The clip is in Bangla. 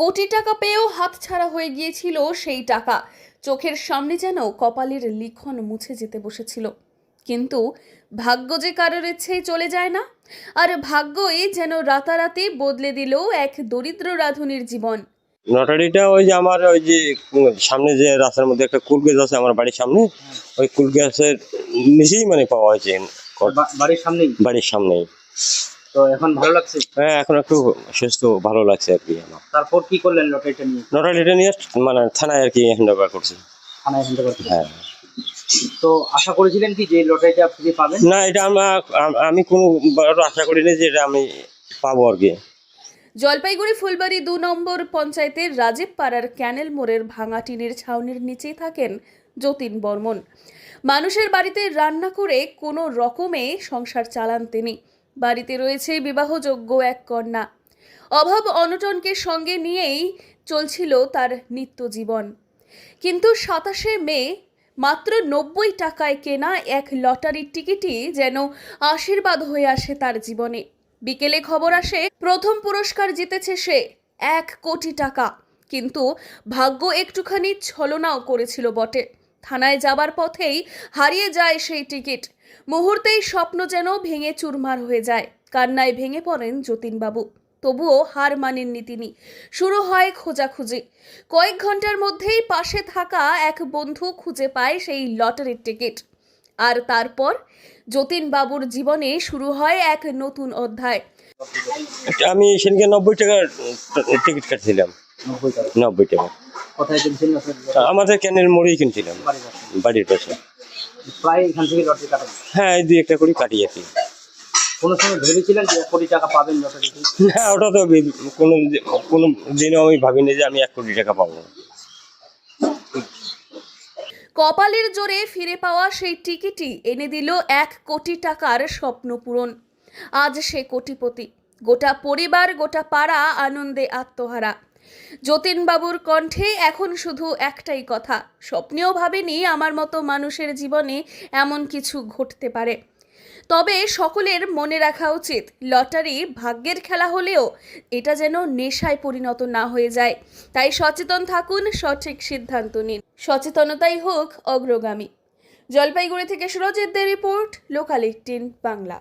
কোটি টাকা পেয়েও হাতছাড়া হয়ে গিয়েছিল সেই টাকা। চোখের সামনে যেন কপালের লিখন মুছে যেতে বসেছিল। কিন্তু ভাগ্য যে কারোর ইচ্ছেই চলে যায় না আর ভাগ্যই যেন রাতারাতি বদলে দিল এক দরিদ্র রাধুনির জীবন। লটারিটা ওই যে আমার ওই যে সামনে যে রাস্তার মধ্যে একটা কুল গাছ আছে আমার বাড়ির সামনে ওই কুল গাছের নিচেই মানে পাওয়া হয়েছে। বাড়ির সামনেই? বাড়ির সামনেই। তো এখন ভালো লাগছে? হ্যাঁ এখন একটু সুস্থ ভালো লাগছে আর কি আমার। তারপর কি করলেন লটারিটা নিয়ে? লটারিটা নিয়ে মানে থানায় আর কি করছি। থানায় হ্যাঁ। তো আশা করেছিলেন কি যে লটারিটা ফ্রি পাবেন? না এটা আমার আমি কোনো আশা করিনি যে এটা আমি পাবো আর কি। জলপাইগুড়ি ফুলবাড়ি দু নম্বর পঞ্চায়েতের রাজীব পাড়ার ক্যানেল মোড়ের ভাঙা টিনের ছাউনির নিচেই থাকেন যতীন বর্মন। মানুষের বাড়িতে রান্না করে কোনো রকমে সংসার চালান তিনি। বাড়িতে রয়েছে বিবাহযোগ্য এক কন্যা। অভাব অনটনকে সঙ্গে নিয়েই চলছিল তার নিত্য জীবন কিন্তু সাতাশে মে মাত্র নব্বই টাকায় কেনা এক লটারির টিকিটই যেন আশীর্বাদ হয়ে আসে তার জীবনে। বিকেলে খবর আসে, প্রথম পুরস্কার জিতেছে সে এক কোটি টাকা। কিন্তু ভাগ্য একটুখানি ছলনাও করেছিল বটে। থানায় যাবার পথেই হারিয়ে যায় সেই টিকিট। মুহূর্তেই স্বপ্ন যেন ভেঙে চুরমার হয়ে যায়। কান্নায় ভেঙে পড়েন যতীনবাবু। তবুও হার মানেননি তিনি। শুরু হয় খোঁজাখুঁজি। কয়েক ঘণ্টার মধ্যেই পাশে থাকা এক বন্ধু খুঁজে পায় সেই লটারির টিকিট। আর তারপর যতীনবাবুর জীবনে শুরু হয় এক নতুন অধ্যায়। আমি সেদিনকে নব্বই টাকার টিকিট কাটছিলাম। নব্বই টাকা। আমাদের ক্যানের মোড়েই কিনছিলাম। বাড়ির পাশে। প্রায় এখান থেকে লটারি কাটেন হ্যাঁ দুই একটা করে কোনো সময় ভেবেছিলেন যে এক কোটি টাকা পাবেন লটারিতে না ওটা তো ভেবে- কোনো কোনো দিনও আমি ভাবিনি যে আমি এক কোটি টাকা পাবো। কপালের জোরে ফিরে পাওয়া সেই টিকিটই এনে দিল এক কোটি টাকার স্বপ্ন পূরণ। আজ সে কোটিপতি। গোটা পরিবার গোটা পাড়া আনন্দে আত্মহারা। যতীনবাবুর কণ্ঠে এখন শুধু একটাই কথা। স্বপ্নেও ভাবেনি আমার মতো মানুষের জীবনে এমন কিছু ঘটতে পারে। তবে সকলের মনে রাখা উচিত, লটারি ভাগ্যের খেলা হলেও এটা যেন নেশায় পরিণত না হয়ে যায়। তাই সচেতন থাকুন, সঠিক সিদ্ধান্ত নিন। সচেতনতাই হোক অগ্রগামী। জলপাইগুড়ি থেকে সুরজিৎদের রিপোর্ট, লোকাল এইটিন বাংলা।